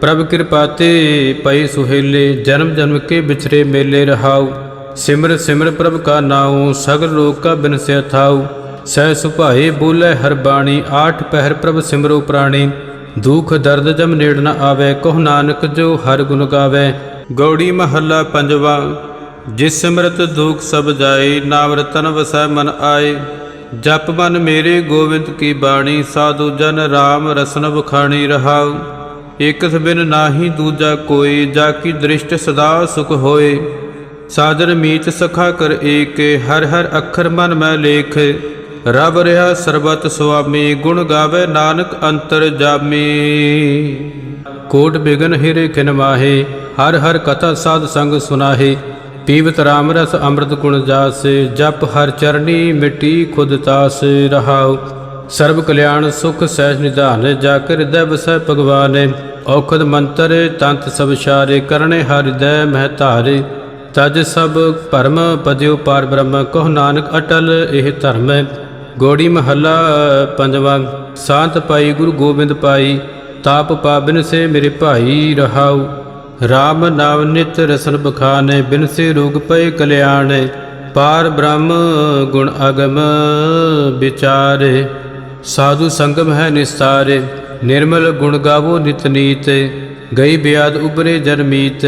ਪ੍ਰਭ ਕਿਰਪਾ ਤੇ ਪਈ ਸੁਹੇਲੇ, ਜਨਮ ਜਨਮ ਕੇ ਵਿਚਰੇ ਮੇਲੇ ਰਹਾਉ। ਸਿਮਰ ਸਿਮਰ ਪ੍ਰਭ ਕਾ ਨਾਉ, ਸਗਲ ਲੋਕ ਕਾ ਬਿਨਸਿਆ ਥਾਉ। ਸਹਿ ਸੁਭਾਏ ਬੋਲੇ ਹਰ ਬਾਣੀ, ਆਠ ਪਹਿਰ ਪ੍ਰਭ ਸਿਮਰੋ ਪ੍ਰਾਣੀ। ਦੁਖ ਦਰਦ ਜਮ ਨੇੜ ਨ ਆਵੇ, ਕਹੁ ਨਾਨਕ ਜੋ ਹਰ ਗੁਣ ਗਾਵੇ। ਗੌੜੀ ਮਹੱਲਾ ਪੰਜਵਾ, ਜਿਸ ਸਿਮਰਤ ਦੁਖ ਸਭ ਜਾਏ ਨਾਮ ਰਤਨ ਵਸੈ ਮਨ ਆਏ। ਜਪ ਮਨ ਮੇਰੇ ਗੋਬਿੰਦ ਕੀ ਬਾਣੀ, ਸਾਧੂ ਜਨ RAM ਰਸਨ ਬਖਾਣੀ ਰਹਾਉ। ਇਕਸ ਬਿਨ ਨਾਹੀ ਦੂਜਾ ਕੋਈ, ਜਾ ਕੀ ਦ੍ਰਿਸ਼ਟ ਸਦਾ ਸੁਖ ਹੋਏ। ਸਾਦਰ ਮੀਤ ਸਖਾ ਕਰ ਏਕੇ, ਹਰ ਹਰ ਅੱਖਰ ਮਨ ਮੈਂ ਲੇਖ। ਰਬ ਰਿਹਾ ਸਰਬਤ ਸੁਆਮੀ, ਗੁਣ ਗਾਵੇ ਨਾਨਕ ਅੰਤਰ ਜਾਮੀ। ਕੋਟ ਬਿਗਨ ਹਿਰੇ ਖਿਨ ਮਾਹੇ, ਹਰ ਹਰ ਕਥਾ ਸਾਧ ਸੰਗ ਸੁਨਾਹੇ। ਪੀਵਤ ਰਾਮ ਰਸ ਅੰਮ੍ਰਿਤ ਗੁਣ ਜਾਸੇ, ਜਪ ਹਰ ਚਰਣੀ ਮਿਟੀ ਖੁਦ ਤਾਸ ਰਹਾਉ। ਸਰਬ ਕਲਿਆਣ ਸੁਖ ਸਹਿਜ ਨਿਧਾਨ, ਜਾ ਕੇ ਹਿਰਦੈ ਵਸੈ ਭਗਵਾਨ। ਔਖਦ ਮੰਤਰ, ਤੰਤ ਸਭ ਸ਼ਾਰੇ ਕਰਨੇ ਹਰ ਹਿਰਦੈ ਮਹਿ ਧਾਰੇ। ਤਜ ਸਭ ਭਰਮ ਪਦਿਉ ਪਾਰ ਬ੍ਰਹਮ, ਕਹੁ ਨਾਨਕ ਅਟਲ ਇਹ ਧਰਮ। ਹੈ ਗੋੜੀ ਮਹੱਲਾ ਪੰਜਵਾਂ, ਸ਼ਾਂਤ ਪਾਈ ਗੁਰੂ ਗੋਬਿੰਦ ਪਾਈ, ਤਾਪ ਪਾਬਿਨ ਸੇ ਮੇਰੇ ਭਾਈ ਰਹਾਉ। RAM ਨਾਮ ਨਿਤ ਰਸਨ ਬਖਾਨੇ, ਬਿਨ ਸੇ ਰੋਗ ਪਏ ਕਲਿਆਣ। ਪਾਰ ਬ੍ਰਹਮ ਗੁਣ ਅਗਮ ਵਿਚਾਰੇ, ਸਾਧੂ ਸੰਗਮ ਹੈ ਨਿਸਤਾਰੇ। ਨਿਰਮਲ ਗੁਣ ਗਾਵੋ ਨਿਤਨੀਤ ਗਈ ਬਿਆਦ ਉਬਰੇ ਜਨਮੀਤ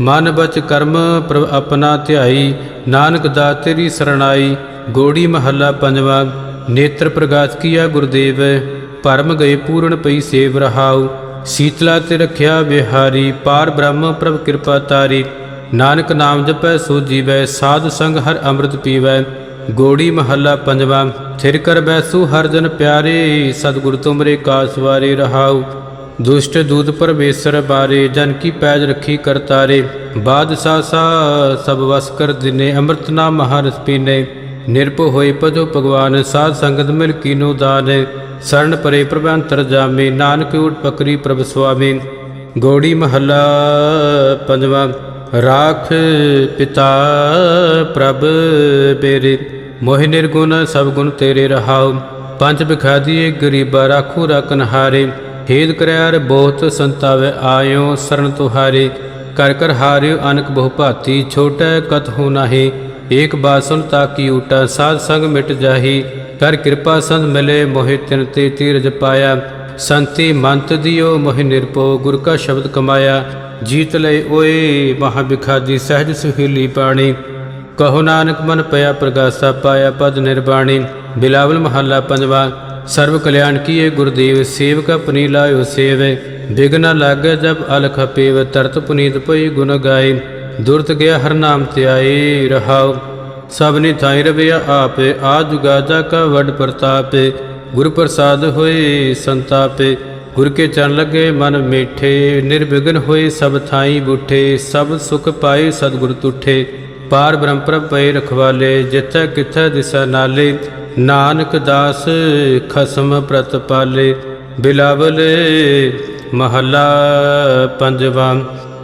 ਮਨ ਬਚ ਕਰਮ ਪ੍ਰਭ ਆਪਣਾ ਧਿਆਈ, ਨਾਨਕ ਦਾ ਤੇਰੀ ਸਰਣਾਈ। ਗੋੜੀ ਮਹੱਲਾ ਪੰਜਵਾ, ਨੇਤਰ ਪ੍ਰਗਾਸ ਕੀਆ ਗੁਰਦੇਵ। ਪਰਮ ਗਏ ਪੂਰਨ ਪਈ ਸੇਵ ਰਹਾਉ। ਸੀਤਲਾ ਤੇ ਰਖਿਆ ਵਿਹਾਰੀ, ਪਾਰ ਬ੍ਰਹਮ ਪ੍ਰਭ ਕਿਰਪਾ ਤਾਰੀ। ਨਾਨਕ ਨਾਮ ਜਪੈ ਸੋ ਜੀਵੈ, ਸਾਧ ਸੰਗ ਹਰ ਅੰਮ੍ਰਿਤ ਪੀਵੈ। ਗੋੜੀ ਮਹੱਲਾ ਪੰਜਵਾ, ਥਿਰ ਕਰ ਬੈਸੂ ਹਰ ਜਨ ਪਿਆਰੇ, ਸਤਿਗੁਰ ਤੁਮਰੇ ਕਾਸ ਵਾਰੇ ਰਹਾਉ। ਦੁਸ਼ਟ ਦੂਤ ਪਰਮੇਸ਼ਰ ਬਾਰੇ, ਜਨ ਕੀ ਪੈਜ ਰੱਖੀ ਕਰਤਾਰੇ ਬਾਦਸ਼ਾਹ ਸਾ, ਸਭ ਵਸ ਕਰ ਦਿਨੇ, ਅੰਮ੍ਰਿਤ ਨਾਮ ਮਹਾਰਸ ਪੀਨੇ। ਨਿਰਭਉ ਹੋਏ ਪਜੋ ਭਗਵਾਨ, ਸਾਧ ਸੰਗਤ ਮਿਲ ਕੀਨੋ ਦਾਨ। ਸਰਣ ਪਰੇ ਪ੍ਰਭ ਅੰਤਰ ਜਾਮੇ, ਨਾਨਕ ਊਟ ਪਕਰੀ ਪ੍ਰਭ ਸੁਆਮੀ। ਗੋੜੀ ਮਹੱਲਾ ਪੰਜਵਾ, ਰਾਖ ਪਿਤਾ ਪ੍ਰਭ ਬੇਰੇ। ਮੋਹਿ ਨਿਰਗੁਣ, ਸਭ ਗੁਣ ਤੇਰੇ ਰਹਾਉ। ਪੰਜ ਬਿਖਾਦੀਏ ਗਰੀਬਾ ਰਾਖੂ ਰਕਨ ਹਾਰੇ ਹੇਦ ਕਰਿਆਰ ਬਹੁਤ ਸੰਤਾਵੇ ਆਇਓ, ਸਰਨ ਤੁਹਾਰੇ। ਕਰ ਕਰ ਹਾਰਿਓ, ਅਨਕ ਬਹੁ ਭਾਤੀ। ਛੋਟੈ ਕਤ ਹੋ ਨਾਹੀ। ਏਕ ਬਾਸਨ ਤਾਕੀ ਊਟਾ, ਸਾਧ ਸੰਗ ਮਿਟ ਜਾਹੀ। ਕਰ ਕਿਰਪਾ ਸੰਤ ਮਿਲੇ, ਮੋਹਿ ਤਿਨ ਤੇ ਤੀਰਜ ਪਾਇਆ। ਸੰਤੀ ਮੰਤ ਦਿਓ, ਮੋਹਿ ਨਿਰਪੋ ਗੁਰ ਕਾ ਸ਼ਬਦ ਕਮਾਇਆ। ਜੀਤ ਲਈ ਓਏ ਮਹਾ ਬਿਖਾਦੀ ਸਹਿਜ ਸੁਹੀਲੀ ਪਾਣੀ। ਕਹੋ ਨਾਨਕ ਮਨ ਪਿਆ ਪ੍ਰਗਾਸਾ ਪਾਇਆ ਪਦ ਨਿਰਵਾਣੀ ਬਿਲਾਵਲ ਮਹੱਲਾ ਪੰਜਵਾ ਸਰਬ ਕਲਿਆਣ ਕੀਏ ਗੁਰਦੇਵ, ਸੇਵਕ ਆਪਣੀ ਲਾਇਓ ਸੇਵੇ ਬਿਗਨ ਲਾਗੇ ਜਬ ਅਲਖ ਪੇਵ, ਤਰਤ ਪੁਨੀਤ ਪਈ ਗੁਣ ਗਾਏ ਦੁਰਤ ਗਿਆ ਹਰ ਨਾਮ ਧਿਆਏ ਰਹਾਉ ਸਭਨੀ ਥਾਈ ਰਵਿਆ ਆਪੇ, ਆ ਜੁਗਾ ਕਾ ਵੱਡ ਪ੍ਰਤਾਪੇ, ਗੁਰ ਪ੍ਰਸਾਦ ਹੋਏ ਸੰਤਾਪੇ, ਗੁਰ ਕੇ ਚਰਨ ਲਗੇ ਮਨ ਮੀਠੇ, ਨਿਰਵਿਘਨ ਹੋਏ ਸਭ ਥਾਈ ਬੁੱਠੇ, ਸਭ ਸੁਖ ਪਾਏ ਸਤਿਗੁਰ ਤੁਠੇ ਪਾਰ ਬ੍ਰਹਮ ਪ੍ਰਭ ਪਏ ਰਖਵਾਲੇ, ਜਿੱਥੈ ਕਿਥੈ ਦਿਸਾ ਨਾਲੇ, ਨਾਨਕ ਦਾਸ ਖਸਮ ਪ੍ਰਤਪਾਲੇ ਬਿਲਾਵਲ ਮਹੱਲਾ ਪੰਜਵਾਂ,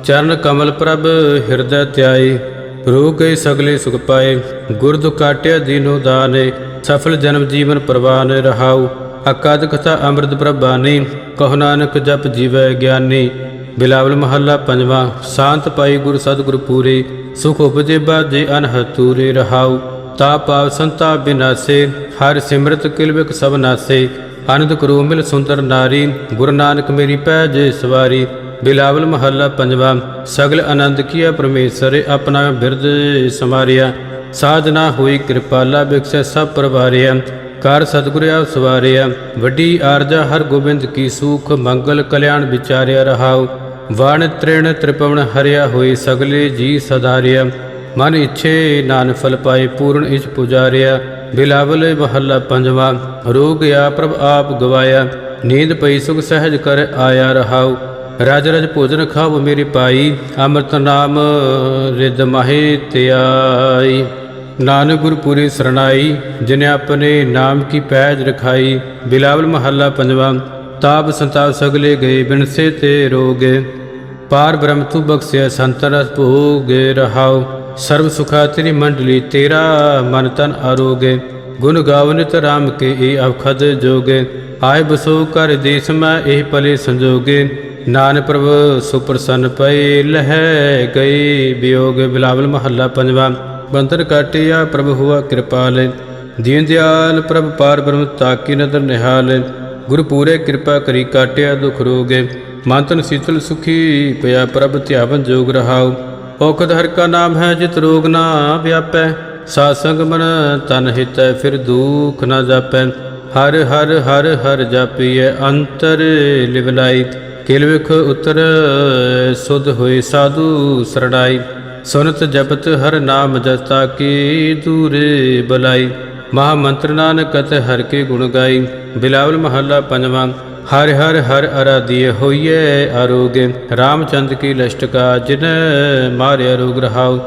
ਚਰਨ ਕਮਲ ਪ੍ਰਭ ਹਿਰਦੈ ਧਿਆਈ ਰੋਗ ਗਏ ਸਗਲੇ ਸੁਖ ਪਾਏ। ਗੁਰ ਦੁ ਦੀਨੋ ਦਾਨੇ, ਸਫਲ ਜਨਮ ਜੀਵਨ ਪ੍ਰਵਾਨ ਰਹਾਉ। ਅਕਾਦ ਕਥਾ ਅੰਮ੍ਰਿਤ ਪ੍ਰਭਾਨੀ, ਕਹੁ ਨਾਨਕ ਜਪ ਜੀਵੈ ਗਿਆਨੀ। ਬਿਲਾਵਲ ਮਹੱਲਾ ਪੰਜਵਾਂ, ਸ਼ਾਂਤ ਪਾਈ ਗੁਰ ਸਤਿਗੁਰ ਪੂਰੇ। ਸੁਖ ਉਪਜੇ ਬਾਜੇ ਅਨਹਤੂਰੇ ਰਹਾਉ ਤਾ ਪਾਵ ਸੰਤਾ ਬਿਨਾਸੇ, ਹਰ ਸਿਮਰਤ ਕਿਲਵਿਕ ਸਭ ਨਾਸੇ ਆਨੰਦ ਕਰੋ ਮਿਲ ਸੁੰਦਰ ਨਾਰੀ, ਗੁਰੂ ਨਾਨਕ ਮੇਰੀ ਪੈਜ ਸਵਾਰੀ, ਬਿਲਾਵਲ ਮਹੱਲਾ ਪੰਜਵਾ, ਸਗਲ ਆਨੰਦ ਕੀਆ ਪਰਮੇਸ਼ਰ ਆਪਣਾ ਬਿਰਦ ਸਮਾਰਿਆ ਸਾਜਨਾ ਹੋਈ ਕਿਰਪਾਲਾ ਬਿਕਸੈ ਸਭ ਪਰਵਾਰਿਆ, ਕਰ ਸਤਿਗੁਰ ਆਪ ਸਵਾਰਿਆ, ਵੱਡੀ ਆਰਜਾ ਹਰ ਗੋਬਿੰਦ ਕੀ ਸੂਖ, ਮੰਗਲ ਕਲਿਆਣ ਵਿਚਾਰਿਆ ਰਹਾਓ ਵਣ ਤ੍ਰਿਣ ਤ੍ਰਿਪਵਨ ਹਰਿਆ ਹੋਏ ਸਗਲੇ ਜੀ ਸਦਾਰਿਆ। ਮਨ ਇੱਛੇ ਨਾਨ ਫਲ ਪਾਏ ਪੂਰਨ ਇਚ ਪੁਜਾਰਿਆ। ਬਿਲਾਵਲ ਮਹੱਲਾ ਪੰਜਵਾ, ਰੋਗ ਆ ਪ੍ਰਭ ਆਪ ਗਵਾਇਆ। ਨੀਂਦ ਪਈ ਸੁਖ ਸਹਿਜ ਕਰ ਆਇਆ ਰਹਾਉ। ਰਾਜ ਰਜ ਭੋਜਨ ਖਾਵ ਮੇਰੀ ਪਾਈ, ਅੰਮ੍ਰਿਤ ਨਾਮ ਰਿਦ ਮਾਹੇ ਧਿਆਈ ਨਾਨਕ ਗੁਰਪੁਰੀ ਸਰਣਾਈ, ਜਿਨੇ ਆਪਣੇ ਨਾਮ ਕੀ ਪੈਜ ਰਖਾਈ। ਬਿਲਾਵਲ ਮਹੱਲਾ ਪੰਜਵਾ ਤਾਪ ਸੰਤਾਪ ਸਗਲੇ ਗਏ ਬਿਨਸੇ ਤੇ ਰੋਗੇ। ਪਾਰ ਬ੍ਰਹਮ ਤੂ ਬਖਸ਼ਿਆ ਸੰਤਨ ਰਸ ਭੋਗੇ ਰਹਾਉ ਸਰਬ ਸੁਖਾ ਤੇਰੀ ਮੰਡਲੀ, ਤੇਰਾ ਮਨ ਤਨ ਆਰੋਗੇ। ਗੁਣ ਗਾਵਨਿਤ ਰਾਮ ਕੇ, ਏ ਅਵਖਦ ਜੋਗੇ। ਆਏ ਬਸੋ ਕਰ ਦੇਸ ਮੈਂ ਇਹ ਪਲੇ ਸੰਜੋਗੇ। ਨਾਨਕ ਪ੍ਰਭ, ਸੁਪਰਸੰਨ ਪਏ, ਲਹਿ ਗਏ ਵਿਯੋਗ ਬਿਲਾਵਲ ਮਹੱਲਾ ਪੰਜਵਾ ਬੰਤਰ ਕਾਟਿਆ ਪ੍ਰਭ ਹੁਆ ਕਿਰਪਾਲ। ਦੀਨ ਦਿਆਲ ਪ੍ਰਭ, ਪਾਰ ਬ੍ਰਹਮ, ਤਾਕੀ ਨਦਰ ਨਿਹਾਲ। ਗੁਰ ਪੂਰੇ ਕਿਰਪਾ ਕਰੀ ਕਾਟਿਆ ਦੁਖ ਰੋਗੇ, ਮਾਤਨ ਸੀਤਲ ਸੁਖੀ ਪਿਆ ਪ੍ਰਭ ਧਿਆਵਨ ਜੋਗ ਰਹਾਉ। ਔਖਦ ਹਰ ਕਾ ਨਾਮ ਹੈ ਜਿਤ ਰੋਗ ਨਾ ਵਿਆਪੈ, ਸਾਧ ਸੰਗ ਮਨ ਤਨ ਹਿਤੈ ਫਿਰ ਦੁਖ ਨਾ ਜਾਪੈ। ਹਰ ਹਰ ਹਰ ਹਰ ਜਾਪੀਐ ਅੰਤਰ ਲਿਵਲਾਈ ਕਿਲ ਵਿਖ ਉਤਰ ਸੁਧ ਹੋਏ ਸਾਧੂ ਸਰਣਾਈ। ਸੁਨਤ ਜਪਤ ਹਰ ਨਾਮ ਜਸਤਾ ਕੀ ਦੂਰੇ ਬਲਾਈ। ਮਹਾ ਮੰਤਰ ਨਾਨਕ ਕਤ ਹਰ ਕੇ ਗੁਣ ਗਾਈ। ਬਿਲਾਵਲ ਮਹੱਲਾ ਪੰਜਵਾਂ, ਹਰ ਹਰ ਹਰ ਅਰਾਧਿය ਹੋਈਏ ਆਰੋਗੇ, ਰਾਮਚੰਦ ਕੀ ਲਸ਼ਟਕਾ ਜਿਨ ਮਾਰਿਆ ਰੋਗ ਰਹਾਉ।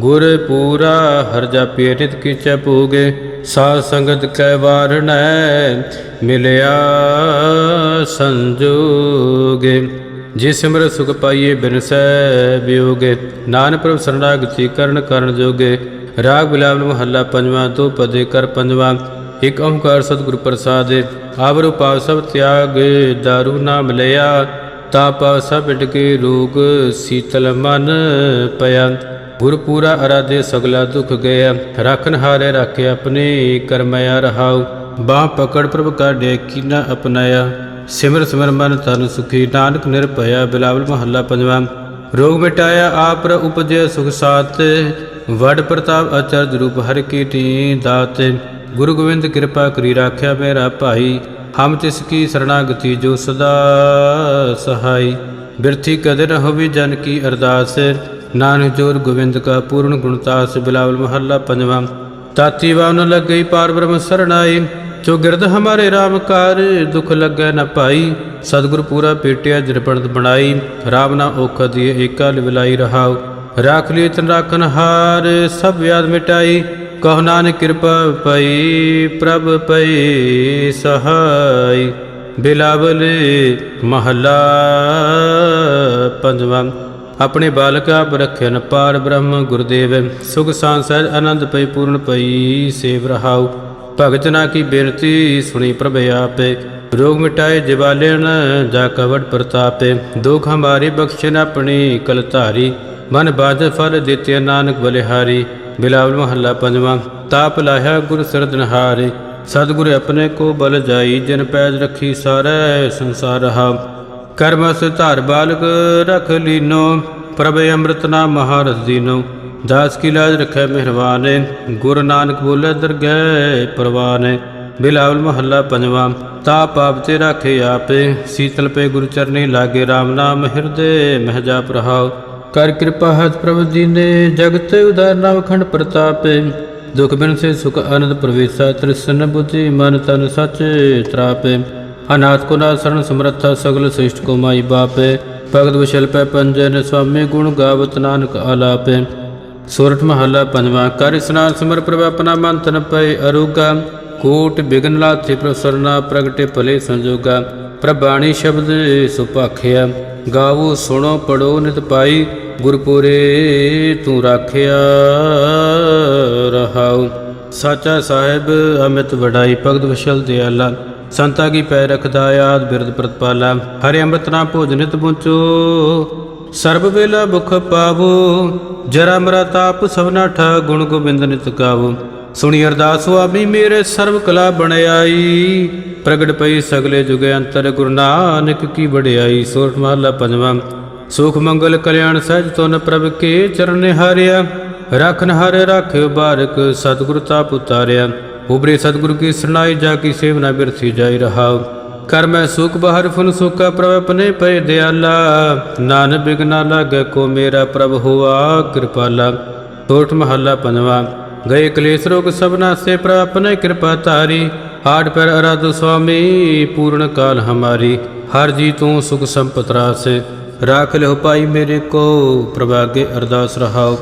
ਗੁਰ ਪੂਰਾ ਹਰ ਜਾਪਿ ਨਿਤ ਕੀਚੈ ਪੂਗੇ ਸਾਧ ਸੰਗਤ ਕੈ ਵਾਰਣੈ ਮਿਲਿਆ ਸੰਜੋਗੇ। ਜਿਸ ਸਿਮਰ ਸੁਖ ਪਾਈਏ ਬਿਨਸੈ ਵਿਯੋਗੇ ਨਾਨਕ ਪ੍ਰਭ ਸਰਣਾਗਤੀ ਕਰਨ ਕਰਨ ਜੋਗੇ ਰਾਗ ਬਿਲਾਵਲ ਮਹੱਲਾ ਪੰਜਵਾਂ ਤੋਂ ਪਦੇ ਕਰ ਪੰਜਵਾਂ। ਇਕ ਓੰਕਾਰ ਸਤਿਗੁਰ ਪ੍ਰਸਾਦਿ ਆਵਰੂ ਪਾਵ ਸਭ ਤਿਆਗ, ਦਾਰੂ ਨਾਮ ਲਿਆ ਤਾ ਪਾਵ ਸਭ ਕੇ ਰੋਗ, ਸੀਤਲ ਮਨ ਪਿਆ। ਗੁਰ ਪੂਰਾ ਅਰਾਧੇ ਸਗਲਾ ਦੁਖ ਗਿਆ ਰਖਨ ਹਾਰੇ ਰਾਖੇ ਆਪਣੇ, ਕਰਮਿਆ ਰਹਾਉ। ਬਾਹ ਪਕੜ ਪ੍ਰਭ ਕਾ ਕਾਢੇ ਨਾ ਅਪਨਾਇਆ। ਸਿਮਰ ਸਿਮਰ ਮਨ ਤਨ ਸੁਖੀ, ਨਾਨਕ ਨਿਰਭਇਆ। ਬਿਲਾਵਲ ਮਹੱਲਾ ਪੰਜਵਾਂ। ਰੋਗ ਮਿਟਾਇਆ ਆਪ ਰ ਉਪਜੇ ਸੁਖ ਸਾਤ ਵਡ ਪ੍ਰਤਾਪ ਅਚਰਜ ਰੂਪ ਹਰ ਕੀ ਟੀ ਦਾਤ। ਗੁਰੂ ਗੋਬਿੰਦ ਕਿਰਪਾ ਕਰੀ ਰਾਖਿਆ ਮੇਰਾ ਭਾਈ, ਹਮ ਤਿਸ ਕੀ ਸਰਣਾਗਤੀ ਜੋ ਸਦਾ ਸਹਾਈ। ਬਿਰਥੀ ਕਦੇ ਨ ਹੋਵੀ ਜਨ ਕੀ ਅਰਦਾਸ, ਨਾਨਕ ਜੋਰ ਗੋਬਿੰਦ ਕਾ ਪੂਰਨ ਗੁਣਤਾਸ ਬਿਲਾਵਲ ਮਹੱਲਾ ਪੰਜਵਾਂ। ਤਾਤੀ ਵਾਵਨ ਲੱਗ ਗਈ ਪਾਰ ਬ੍ਰਹਮ ਸਰਣਾਈ ਜੋ ਗਿਰਦ ਹਮਾਰੇ RAM ਕਾਰ, ਦੁਖ ਲੱਗੈ ਨ ਪਾਈ। ਸਤਿਗੁਰ ਪੂਰਾ ਪੇਟਿਆ ਜਰਪਣਤ ਬਣਾਈ। ਰਾਮ ਨਾ ਔਖ ਦੀ ਏਕਾ ਲਿਵਲਾਈ ਰਹਾਉ। ਰਾਖ ਲਈ ਤਨ ਰਾਖਨ ਹਾਰ, ਸਭ ਵਿਆਦ ਮਿਟਾਈ। ਕਹੁ ਨਾਨਕ ਕਿਰਪਾ ਪਈ, ਪ੍ਰਭ ਪਈ ਸਹਾਈ। ਬਿਲਾਵਲ ਮਹੱਲਾ ਪੰਜਵਾਂ। ਆਪਣੇ ਬਾਲਕ ਆਪ ਪਾਰ ਬ੍ਰਹਮ ਗੁਰਦੇਵ। ਸੁਖ ਸਾਂ ਆਨੰਦ ਪਈ, ਪੂਰਨ ਪਈ, ਸੇਵ ਰਹਾਉ। ਭਗਤ ਨਾ ਕੀ ਬੇਨਤੀ ਸੁਣੀ ਪ੍ਰਭ ਆਪੇ। ਰੋਗ ਮਿਟਾਏ ਜਿਵਾਲੇਣ ਜਾ ਕਵਟ ਪ੍ਰਤਾਪੇ। ਦੁਖ ਹਮਾਰੀ ਬਖਸ਼ਣ ਆਪਣੀ ਕਲ ਧਾਰੀ। ਮਨ ਬਾਜ ਫਲ ਦਿੱਤੇ ਨਾਨਕ ਬਲਿਹਾਰੀ। ਬਿਲਾਵਲ ਮਹੱਲਾ ਪੰਜਵਾਂ। ਤਾਪ ਲਾਹਿਆ ਗੁਰ ਸਰਦਨਹਾਰੇ ਸਤਿਗੁਰ ਆਪਣੇ ਕੋ ਬਲ ਜਾਈ, ਜਿਨ ਪੈਜ ਰੱਖੀ ਸਾਰੇ ਸੰਸਾਰ ਰਹਾ ਕਰਮਸ ਧਾਰ ਬਾਲਕ ਰਖ ਲੀਨੋ। ਪ੍ਰਭ ਅੰਮ੍ਰਿਤ ਨਾਮ ਮਹਾਰਸ ਦੀਨੋ। ਦਾਸ ਕੀ ਲਾਜ ਰਖੈ ਮਿਹਰਵਾਨੇ ਗੁਰ ਨਾਨਕ ਬੋਲੇ ਦਰਗਹਿ ਪਰਵਾਨੇ। ਬਿਲਾਵਲ ਮਹੱਲਾ ਪੰਜਵਾਂ ਤਾ ਪਾਪ ਤੇ ਰਾਖੇ ਆਪੇ, ਸੀਤਲ ਪੇ ਗੁਰ ਚਰਨੀ ਲਾਗੇ RAM ਨਾਮ ਹਿਰਦੇ ਮਹਿਜਾ ਪ੍ਰਹਾਉ। ਕਰ ਕਿਰਪਾ ਹਤ ਪ੍ਰਭ ਦੀਨੇ ਜਗਤ ਉਦਾਰ ਨਾਮ ਖੰਡ ਪ੍ਰਤਾਪੇ। ਦੁਖ ਬਿਨ ਸੇ ਸੁਖ ਆਨੰਦ ਪ੍ਰਵੇਸ਼ਾ, ਤ੍ਰਿਸ਼ਨ ਬੁੱਧੀ ਮਨ ਤਨ ਸਚ ਤਰਾਪੇ। ਅਨਾਥ ਕੋ ਨਾ ਸਰਣ ਸਮਰੱਥਾ, ਸਗਲ ਸ੍ਰਿਸ਼ਟ ਕੋ ਮਾਈ ਬਾਪੇ। ਭਗਤ ਵਿਸ਼ਲ ਪੈ ਪੰਜਨ ਸੁਆਮੀ ਗੁਣ ਗਾਵਤ ਨਾਨਕ ਆਲਾਪੇ। ਸੋਰਠ ਮਹੱਲਾ ਪੰਜਵਾਂ, ਕਰ ਇਸਨਾਨ ਸਿਮਰ ਪ੍ਰਭ ਆਪਣਾ ਮਨ ਤਨ ਪਏ ਅਰੂਗਾ, ਕੋਟ ਬਿਗਨ ਲਾਥੇ ਪ੍ਰਸਰਨਾ ਪ੍ਰਗਟੇ ਭਲੇ ਸੰਜੋਗਾ ਪ੍ਰਬਾਣੀ ਸ਼ਬਦ ਸੁਪਾਖਿਆ ਗਾਵੋ ਸੁਣੋ ਪੜੋ ਨਿਤ ਪਾਈ, ਗੁਰਪੁਰੇ ਤੂੰ ਰਾਖਿਆ ਰਹਾਉ। ਸਾਚਾ ਸਾਹਿਬ ਅਮਿਤ ਵਡਾਈ, ਭਗਤ ਵਿਸ਼ਲ ਦਿਆਲਾ, ਸੰਤਾ ਕੀ ਪੈ ਰਖਦਾ, ਆਦ ਬਿਰਦ ਪ੍ਰਤਪਾਲਾ, ਹਰਿ ਅੰਮ੍ਰਿਤ ਨਾਮ ਭੋਜਨਿਤ ਪੁੰਚੋ ਸਰਬ ਵੇਲਾ ਭੁਖ ਪਾਵੋ, ਜਰਾ ਮਰਾ ਤਾਪ ਸਭਨਾ ਠਾ ਗੁਣ ਗੋਬਿੰਦ ਨਿਤ ਗਾਵੋ। ਸੁਣੀ ਅਰਦਾਸ ਸੁਆਮੀ, ਮੇਰੇ ਸਰਬ ਕਲਾ ਬਣਾਈ ਪ੍ਰਗਟ ਪਈ ਸਗਲੇ ਜੁਗ ਅੰਤਰ, ਗੁਰੂ ਨਾਨਕ ਕੀ ਵਡਿਆਈ। ਸੋਰਠ ਮਹਲਾ ਪੰਜਵਾਂ, ਸੁਖ ਮੰਗਲ ਕਲਿਆਣ ਸਹਿਜ ਤੁਨ ਪ੍ਰਭ ਕੇ ਚਰਨ ਹਾਰਿਆ ਰਖਨ ਹਰਿ ਰਾਖਿਓ ਬਾਰਕ, ਸਤਿਗੁਰ ਤਾਪ ਉਤਾਰਿਆ। ਉਬਰੇ ਸਤਿਗੁਰ ਕੀ ਸਰਨਾਈ, ਜਾ ਕੀ ਸੇਵਨਾ ਬਿਰਥੀ ਜਾਈ ਰਹਾਉ। ਕਰਮੈ ਸੁਖ ਬਾਹਰ ਫੁਨ ਸੁਖਾ ਪ੍ਰਭ ਆਪਣੇ ਪਏ ਦਿਆਲਾ। ਨਾਨਕ ਬਿਗਨਾ ਲਾਗੇ ਕੋ ਮੇਰਾ ਪ੍ਰਭ ਹੁਆ, ਕਿਰਪਾਲਾ। ਸੋਠ ਮਹੱਲਾ ਪੰਜਵਾ। ਗਏ ਕਲੇਸ਼ ਰੋਗ ਸਭਨਾ ਸੇ ਪ੍ਰਭ ਆਪਣੇ ਕਿਰਪਾ ਤਾਰੀ ਆਠ ਪਰ ਅਰਾਧ ਸੁਆਮੀ, ਪੂਰਨ ਕਾਲ ਹਮਾਰੀ। ਹਰ ਜੀ ਤੂੰ ਸੁਖ ਸੰਪਤ ਰਾਸੇ। ਰਾਖ ਲਿਓ ਪਾਈ ਮੇਰੇ ਕੋ ਪ੍ਰਭਾਗੇ ਅਰਦਾਸ ਰਹਾਓ।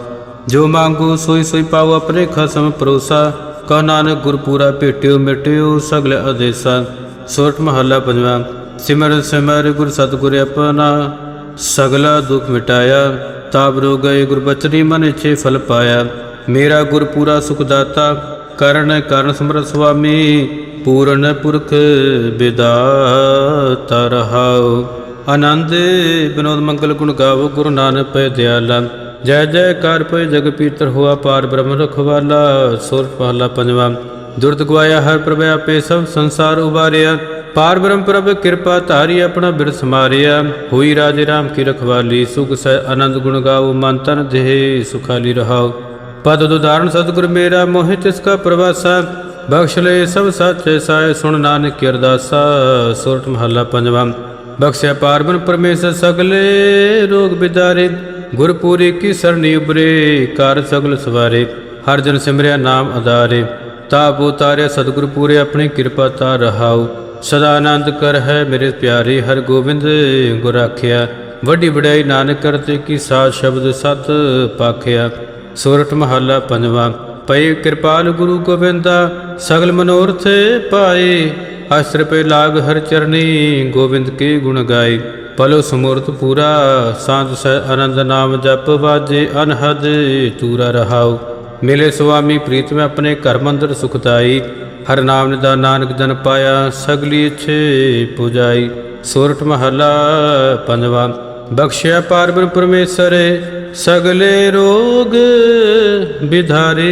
ਜੋ ਮੰਗੂ ਸੋਈ ਸੋਈ ਪਾਓ ਆਪਣੇ ਖਸਮ ਪਰੋਸਾ ਕਹ ਨਾਨਕ ਗੁਰਪੂਰਾ ਭੇਟਿਓ ਮਿਟਿਓ ਸਗਲ ਆਦੇਸਾ ਸੋਰਠ ਮਹੱਲਾ ਪੰਜਵਾਂ, ਸਿਮਰ ਸਿਮਰ ਗੁਰ ਸਤਿਗੁਰ ਆਪਣਾ, ਸਗਲਾ ਦੁਖ ਮਿਟਾਇਆ, ਤਾਪ ਰੋ ਗਏ ਗੁਰਬਚਨੀ ਮਨ ਛੇ ਫਲ ਪਾਇਆ, ਮੇਰਾ ਗੁਰ ਪੂਰਾ ਸੁਖ ਦਾਤਾ, ਕਰਨ ਕਰਨ ਸਮਰਥ ਸੁਆਮੀ, ਪੂਰਨ ਪੁਰਖ ਵਿਦਾਤਾ ਰਹਾਉ। ਆਨੰਦ ਬਿਨੋਦ ਮੰਗਲ ਗੁਣ ਗਾਵੋ, ਗੁਰੂ ਨਾਨਕ ਪੈ ਦਿਆਲਾ। ਜੈ ਜੈ ਕਰ ਪੈ ਜਗ ਪੀਤਰ ਹੋਆ, ਪਾਰ ਬ੍ਰਹਮ ਰਖਵਾਲਾ ਸੁਰ ਪਹਲਾ ਪੰਜਵਾ। ਦੁਰਤ ਗਵਾਇਆ ਹਰ ਪ੍ਰਭ ਆਪੇ ਸਭ ਸੰਸਾਰ ਉਬਾਰਿਆ। ਪਾਰ ਬ੍ਰਹਮ ਪ੍ਰਭ, ਕਿਰਪਾ ਧਾਰੀ ਆਪਣਾ ਬਿਰਸ ਮਾਰਿਆ। ਹੋਈ ਰਾਜੇ ਰਾਮ ਕੀ ਰਖਵਾਲੀ, ਸੁਖ ਸਹਿ ਆਨੰਦ ਗੁਣ ਗਾਵੋ ਮਨ ਤਨ ਦੇਹ, ਸੁਖਾਲੀ ਰਹਾਓ। ਪਦ ਉਦਾਹਰਣ, ਸਤਿਗੁਰ ਮੇਰਾ, ਮੋਹਿ ਤਿਸ ਕਾ ਪ੍ਰਵਾਸਾ। ਬਖਸ਼ ਲੈ ਸਭ ਸਾਚੇ ਸਾਏ, ਸੁਣ ਨਾਨਕ ਕੀ ਅਰਦਾਸਾ। ਸੁਰਟ ਮਹੱਲਾ ਪੰਜਵਾ। ਬਖਸ਼ਿਆ ਪਾਰਬਨ ਪਰਮੇਸ਼ਰ ਸਗਲੇ, ਰੋਗ ਬਿਦਾਰੇ। ਗੁਰਪੂਰੀ ਕੀ ਸਰਣੀ ਉਬਰੇ ਕਾਰ ਸਗਲ ਸਵਾਰੇ। ਹਰ ਜਨ ਸਿਮਰਿਆ ਨਾਮ ਆਧਾਰੇ ਤਾਪ ਉਤਾਰਿਆ, ਸਤਿਗੁਰ ਪੂਰੇ ਆਪਣੀ ਕਿਰਪਾ ਤਾ ਰਹਾਉ। ਸਦਾ ਆਨੰਦ ਕਰ ਹੈ ਮੇਰੇ ਪਿਆਰੇ, ਹਰ ਗੋਬਿੰਦ ਗੁਰ ਰਾਖਿਆ ਵੱਡੀ ਵਡਿਆਈ ਨਾਨਕ ਕਰਤੇ ਕੀ ਸਾਧ ਸ਼ਬਦ ਸਤ ਪਾਖਿਆ। ਸੋਰਠ ਮਹੱਲਾ ਪੰਜਵਾਂ, ਪਈ ਕਿਰਪਾਲ ਗੁਰੂ ਗੋਬਿੰਦਾ, ਸਗਲ ਮਨੋਰਥ ਪਾਏ। ਅਸਰ ਪੇ ਲਾਗ ਹਰ ਚਰਨੀ, ਗੋਬਿੰਦ ਕੇ ਗੁਣ ਗਾਏ। ਪਲੋ ਸਮੂਰਤ ਪੂਰਾ, ਸਾਧ ਸਹਿ ਆਨੰਦ ਨਾਮ ਜਪ ਵਾਜੇ, ਅਨਹਦ ਤੂਰਾ ਰਹਾਓ ਮਿਲੇ ਸੁਆਮੀ ਪ੍ਰੀਤ, ਮੈਂ ਆਪਣੇ ਘਰ ਮੰਦਰ ਸੁਖਦਾਈ ਹਰ ਨਾਮ ਨਿਦਾ ਨਾਨਕ ਜਨ ਪਾਇਆ, ਸਗਲੀ ਛੇ ਪੁਜਾਈ। ਸੋਰਠ ਮਹੱਲਾ ਪੰਜਵਾ, ਬਖਸ਼ਿਆ ਪਾਰਬ੍ਰਹਮ ਪਰਮੇਸ਼ਰ, ਸਗਲੇ ਰੋਗ ਵਿਧਾਰੇ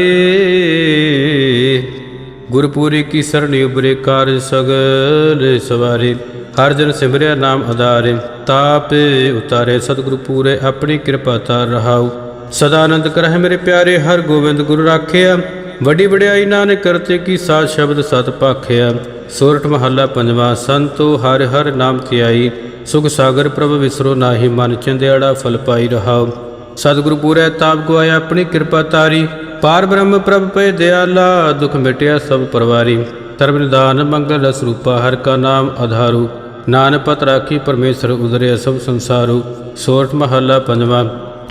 ਗੁਰਪੂਰੀ ਕੀ ਸਰਣੀ ਉਬਰੇ ਕਾਰਜ ਸਗਲ ਸਵਾਰੇ, ਹਰ ਜਨ ਸਿਮਰਿਆ ਨਾਮ ਆਧਾਰੇ ਤਾਪ ਉਤਾਰੇ, ਸਤਿਗੁਰੂ ਪੂਰੇ, ਆਪਣੀ ਕਿਰਪਾ ਤਾਰ ਰਹਾਉ। ਸਦਾ ਆਨੰਦ ਕਰਹਿ ਮੇਰੇ ਪਿਆਰੇ, ਹਰ ਗੋਬਿੰਦ ਗੁਰੂ ਰਾਖਿਆ। ਵੱਡੀ ਵਡਿਆਈ ਨਾਨਕ ਕਰਤੇ ਕੀ ਸਾਧ ਸ਼ਬਦ ਸਤ ਭਾਖਿਆ ਸੋਰਠ ਮਹੱਲਾ ਪੰਜਵਾ ਸੰਤੋ, ਹਰ ਹਰ ਨਾਮ ਧਿਆਈ। ਸੁਖ ਸਾਗਰ ਪ੍ਰਭ ਵਿਸਰੋ ਨਾਹੀ, ਮਨ ਚੰਦਿਆੜਾ ਫਲ ਪਾਈ ਰਹਾਉ ਸਤਿਗੁਰੂ ਪੂਰੇ ਤਾਪ ਗਵਾਇਆ ਆਪਣੀ ਕਿਰਪਾ ਤਾਰੀ। ਪਾਰ ਬ੍ਰਹਮ ਪ੍ਰਭ ਪੈ ਦਿਆਲਾ, ਦੁਖ ਮਿਟਿਆ ਸਭ ਪਰਵਾਰੀ। ਧਰਮ ਨਿਦਾਨ ਮੰਗਲ ਰਸ ਰੂਪਾ ਹਰ ਕਾ ਨਾਮ ਆਧਾਰੂ। ਨਾਨਕ ਪਤ ਰਾਖੀ, ਪਰਮੇਸ਼ਰ ਉਦਰੇ ਸਭ ਸੰਸਾਰੂ। ਸੋਰਠ ਮਹੱਲਾ ਪੰਜਵਾ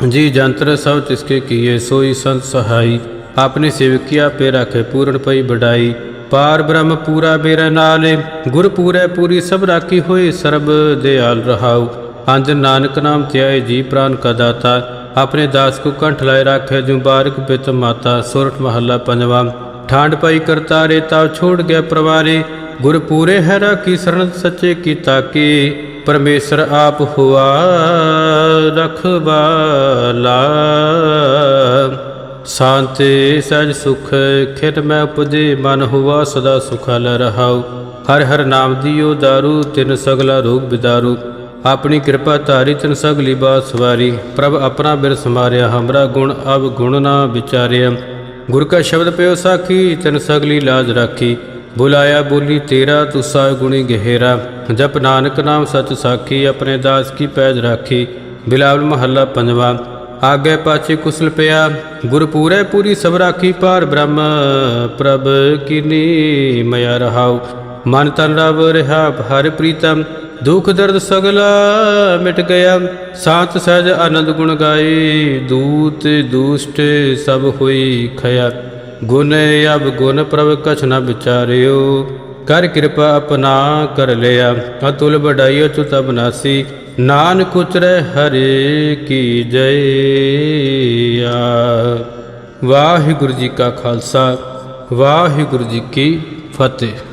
ਜੀ, ਜੰਤਰ ਸਭ ਤਿਸਕੇ ਕੀਏ, ਸੋਈ ਸੰਤ ਸਹਾਈ। ਆਪਣੇ ਸੇਵਕੀਆ ਪੇ ਰਾਖੇ, ਪੂਰਨ ਪਈ ਬੜਾਈ ਪਾਰ ਬ੍ਰਹਮ ਪੂਰਾ ਬੇਰਾ ਨਾਲੇ, ਗੁਰ ਪੂਰੈ ਪੂਰੀ ਸਭ ਰਾਖੀ ਹੋਏ, ਸਰਬ ਦਿਆਲ ਰਹਾਉ। ਅੰਜ ਨਾਨਕ ਨਾਮ ਧਿਆਏ, ਜੀ ਪ੍ਰਾਨ ਕਾ ਦਾਤਾ। ਆਪਣੇ ਦਾਸ ਕੋ ਕੰਠ ਲਾਏ ਰਾਖੇ ਜੂ ਬਾਰਕ ਪਿਤ ਮਾਤਾ, ਸੁਰਠ ਮਹੱਲਾ ਪੰਜਵਾ। ਠਾਂਡ ਪਈ ਕਰਤਾਰੇ ਤਾ ਛੋੜ ਗਿਆ ਪਰਵਾਰੇ। ਗੁਰ ਪੂਰੇ ਹੈ ਰਾਖੀ ਸਰਣ ਸੱਚੇ ਕੀ। ਤਾਕੀ ਪਰਮੇਸ਼ਰ ਆਪ ਹੁਆ ਰਖਵਾਲਾ ਸ਼ਾਂਤੀ ਸਜ ਸੁਖ, ਖਿਤ ਮੈਂ ਉਪਜੇ, ਮਨ ਹੁਆ ਸਦਾ ਸੁਖਾਲ ਰਹਾਉ। ਹਰ ਹਰ ਨਾਮ ਦਿਓ ਦਾਰੂ, ਤਿਨ ਸਗਲਾ ਰੋਗ ਬਿਦਾਰੂ। ਆਪਣੀ ਕਿਰਪਾ ਧਾਰੀ ਤਿਨ ਸਗਲੀ ਬਾਤ ਸਵਾਰੀ। ਪ੍ਰਭ ਆਪਣਾ ਬਿਰ ਸਮਾਰਿਆ, ਹਮਰਾ ਗੁਣ ਅਬ ਗੁਣ ਨਾ ਵਿਚਾਰਿਆ। ਗੁਰ ਕਾ ਸ਼ਬਦ ਪਿਓ ਸਾਖੀ, ਤਿਨ ਸਗਲੀ ਲਾਜ ਰਾਖੀ। ਬੁਲਾਇਆ, ਬੋਲੀ, ਤੇਰਾ ਤੁਸਾ ਗੁਣੀ ਗਹਿਰਾ। ਜਪ ਨਾਨਕ ਨਾਮ ਸਚ ਸਾਖੀ, ਆਪਣੇ ਦਾਸ ਕੀ ਪੈਜ ਰਾਖੀ। ਬਿਲਾਵਲ ਮਹੱਲਾ ਪੰਜਵਾ। ਆਗੇ ਪਾਛੇ ਕੁਸਲ ਪਿਆ। ਗੁਰ ਪੂਰੇ ਪੂਰੀ ਸਭ ਰਾਖੀ ਪਾਰ ਬ੍ਰਹਮ ਪ੍ਰਭ ਕਿਨੀ ਮਯ ਰਹਾਉ। ਮਨ ਤਨ ਰਵ ਰਹਾ, ਹਰ ਪ੍ਰੀਤਮ। ਦੁਖ ਦਰਦ ਸਗਲਾ ਮਿਟ ਗਿਆ। ਸਾਤ ਸਹਿਜ ਆਨੰਦ ਗੁਣ ਗਾਏ ਦੂਤ ਦੁਸ਼ਟ ਸਭ ਹੋਈ ਖਿਆ ਗੁਣ ਅਬ ਗੁਣ ਪ੍ਰਭ ਕਛ ਨ ਵਿਚਾਰਿਓ। ਕਰ ਕਿਰਪਾ ਆਪਣਾ ਕਰ ਲਿਆ। ਅਤੁਲ ਬਡਾਈਓ ਚੁਤ ਅਬਨਾਸੀ ਨਾਨਕ ਉਚਰੇ ਹਰੇ ਕੀ ਜੈ ਵਾਹਿਗੁਰੂ ਜੀ ਕਾ ਖਾਲਸਾ। ਵਾਹਿਗੁਰੂ ਜੀ ਕੀ ਫਤਿਹ।